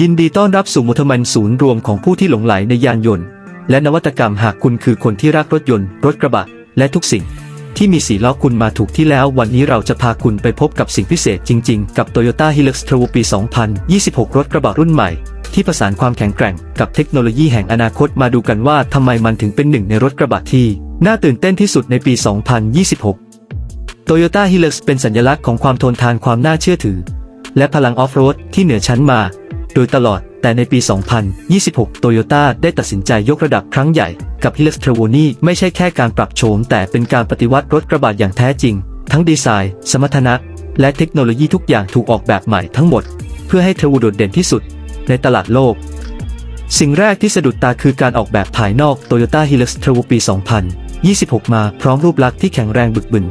ยินดีต้อนรับสู่มุทมันศูนย์รวมของผู้ที่หลงไหลในยานยนต์ และนวัตกรรมหากคุณคือคนที่รักรถยนต์ รถกระบะ และทุกสิ่ง ที่มีสีล้อคุณมาถูกที่แล้ววันนี้เราจะพาคุณไปพบกับสิ่งพิเศษจริง ๆ กับ Toyota Hilux Turbo ปี 2026 รถกระบะรุ่นใหม่ ที่ผสานความแข็งแกร่งกับเทคโนโลยีแห่งอนาคตมาดูกันว่าทำไมมันถึงเป็นหนึ่งในรถกระบะที่ น่าตื่นเต้นที่สุดในปี 2026 Toyota Hilux เป็นสัญลักษณ์ของความทนทานความน่าเชื่อถือ และพลังออฟโรดที่เหนือชั้นมา โดยตลอด แต่ในปี 2026 Toyota ได้ตัดสินใจยกระดับครั้งใหญ่ กับ Hilux Turbo นี่ไม่ใช่แค่การปรับโฉม แต่เป็นการปฏิวัติรถกระบะอย่างแท้จริง ทั้งดีไซน์ สมรรถนะ และเทคโนโลยีทุกอย่างถูกออกแบบใหม่ทั้งหมด เพื่อให้เทรโบโดดเด่นที่สุด ในตลาดโลก สิ่งแรกที่สะดุดตาคือการออกแบบภายนอก Toyota Hilux Turbo ปี 2026 มาพร้อมรูปลักษณ์ที่แข็งแรงบึกบึน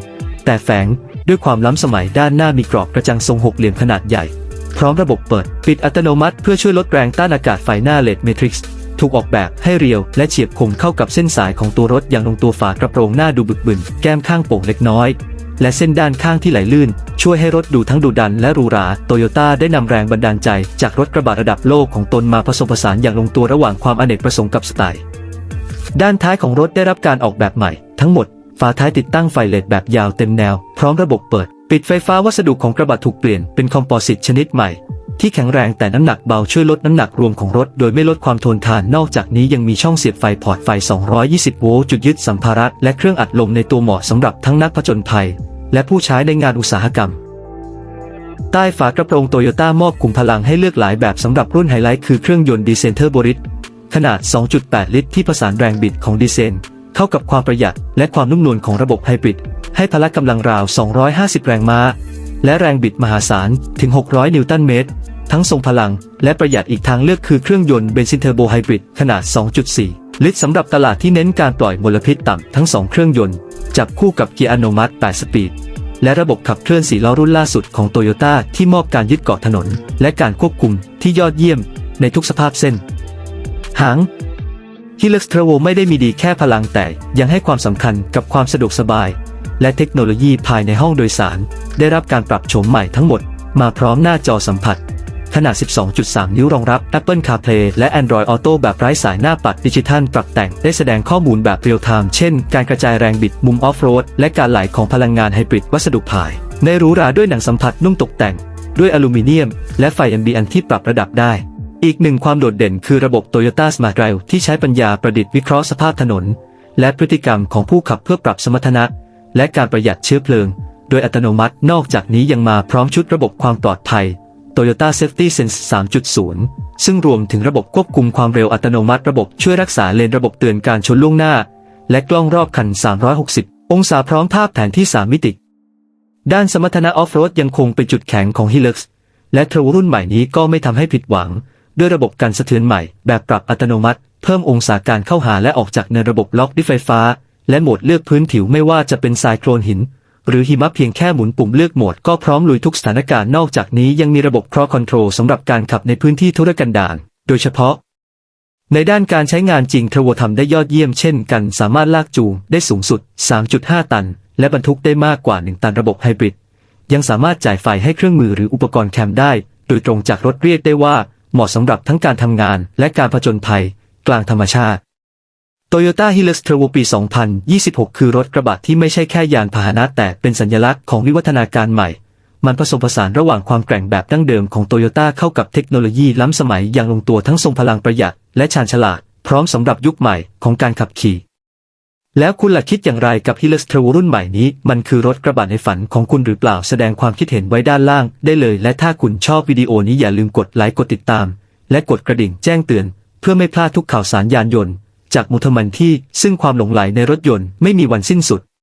แต่แฝงด้วยความล้ำสมัยด้านหน้ามีกรอบกระจังทรงหกเหลี่ยมขนาดใหญ่ พร้อมระบบเปิด ปิดอัตโนมัติเพื่อช่วยลดแรงต้านอากาศไฟหน้าเลดเมทริกซ์ถูกออกแบบให้เรียวและเฉียบคมเข้ากับเส้นสายของตัวรถอย่างลงตัวฝากระโปรงหน้าดูบึกบึน แก้มข้างโป่งเล็กน้อย และเส้นด้านข้างที่ไหลลื่น ช่วยให้รถดูทั้งดุดันและหรูหราโตโยต้าได้นำแรงบันดาลใจ จากรถกระบะระดับโลกของตนมาผสมผสานอย่างลงตัวระหว่างความอเนกประสงค์กับสไตล์ ด้านท้ายของรถได้รับการออกแบบใหม่ ทั้งหมดาท้ายติดตั้งไฟเลดแบบยาวเต็มแนว พร้อมระบบเปิด ปิดไฟฟ้าวัสดุของกระบะถูกเปลี่ยนเป็นคอมโพสิตชนิดใหม่ ที่แข็งแรงแต่น้ำหนักเบาช่วยลดน้ำหนักรวมของรถ โดยไม่ลดความทนทานนอกจากนี้ยังมีช่องเสียบไฟพอร์ตไฟ 220 โวลต์จุดยึดสัมภาระและเครื่องอัดลมในตัวเหมาะสำหรับทั้งนักผจญภัย และผู้ใช้ในงานอุตสาหกรรมใต้ฝากระโปรงโตโยต้ามอบขุมพลังให้เลือกหลายแบบสำหรับรุ่นไฮไลท์คือเครื่องยนต์ดีเซนเทอร์โบริสขนาด 2.8 ลิตรที่ผสานแรงบิดของดีเซล เข้ากับความประหยัดและความนุ่มนวลของระบบไฮบริดให้พละกำลังราว 250 แรงม้า และแรงบิดมหาศาลถึง 600 นิวตันเมตร ทั้งทรงพลังและประหยัดอีกทางเลือกคือเครื่องยนต์เบนซินเทอร์โบไฮบริดขนาด 2.4 ลิตรสำหรับตลาดที่เน้นการปล่อยมลพิษต่ำทั้งสองเครื่องยนต์ จับคู่กับเกียร์อัตโนมัติ 8 สปีด และระบบขับเคลื่อนสีล้อรุ่นล่าสุดของโตโยต้าที่มอบการยึดเกาะถนน และการควบคุมที่ยอดเยี่ยมในทุกสภาพเส้น หาง Hilux Turbo ไม่ได้มีดีแค่พลังแต่ยังให้ความสำคัญกับความสะดวกสบาย และเทคโนโลยีภายในห้องโดยสาร ได้รับการปรับโฉมใหม่ทั้งหมด มาพร้อมหน้าจอสัมผัส ขนาด 12.3 นิ้วรองรับ Apple CarPlay และ Android Auto แบบไร้สายหน้าปัดดิจิทัลปรับแต่งได้แสดงข้อมูลแบบเรียลไทม์เช่น การกระจายแรงบิดมุมออฟโรดและการไหลของพลังงานไฮบริดวัสดุภายในหรูหราด้วยหนังสัมผัสนุ่มตกแต่ง ด้วยอลูมิเนียม และไฟ ambient ที่ปรับระดับได้ อีกหนึ่งความโดดเด่นคือระบบ Toyota Smart Drive ที่ใช้ปัญญาประดิษฐ์วิเคราะห์สภาพถนน และพฤติกรรมของผู้ขับเพื่อปรับสมรรถนะ และการประหยัดเชื้อเพลิง โดยอัตโนมัตินอกจากนี้ยังมาพร้อมชุดระบบความปลอดภัย Toyota Safety Sense 3.0 ซึ่งรวมถึงระบบควบคุมความเร็วอัตโนมัติระบบช่วยรักษาเลนระบบเตือนการชนล่วงหน้า และกล้องรอบคัน 360 องศาพร้อมภาพแผนที่ 3 มิติ ด้านสมรรถนะออฟโรดยังคงเป็นจุดแข็งของ Hilux และเทรรุ่นใหม่นี้ก็ไม่ทำให้ผิดหวัง ด้วยระบบการสะเทือนใหม่ แบบปรับอัตโนมัติ เพิ่มองศาการเข้าหาและออกจากในระบบล็อกดิฟไฟฟ้า และโหมดเลือกพื้นผิวไม่ว่าจะเป็นทรายโคลนหิน หรือหิมะเพียงแค่หมุนปุ่มเลือกโหมดก็พร้อมลุยทุกสถานการณ์นอกจากนี้ยังมีระบบ Cross Control สำหรับการขับในพื้นที่ทุรกันดารโดยเฉพาะ ในด้านการใช้งานจริงเทรวทำได้ยอดเยี่ยมเช่นกันสามารถลากจูงได้สูงสุด 3.5 ตัน และบรรทุกได้มากกว่า 1 ตันระบบไฮบริดยังสามารถจ่ายไฟให้เครื่องมือหรืออุปกรณ์แคมได้ โดยตรงจากรถเรียกได้ว่า เหมาะสำหรับทั้งการทำงานและการผจญภัย กลางธรรมชาติ Toyota Hilux Turbo ปี 2026 คือรถกระบะที่ไม่ใช่แค่ยานพาหนะแต่เป็นสัญลักษณ์ของวิวัฒนาการใหม่ มันผสมผสานระหว่างความแกร่งแบบดั้งเดิมของโตโยต้าเข้ากับเทคโนโลยีล้ำสมัยอย่างลงตัวทั้งทรงพลังประหยัดและชาญฉลาด พร้อมสำหรับยุคใหม่ของการขับขี่ แล้วคุณล่ะคิดอย่างไรกับฮิลสเทรวรุ่นใหม่นี้ มันคือรถกระบะในฝันของคุณหรือเปล่าแสดงความคิดเห็นไว้ด้านล่างได้เลย และถ้าคุณชอบวิดีโอนี้อย่าลืมกดไลค์กดติดตาม และกดกระดิ่งแจ้งเตือน เพื่อไม่พลาดทุกข่าวสารยานยนต์ จากมุทมันที่ซึ่งความหลงไหลในรถยนต์ไม่มีวันสิ้นสุด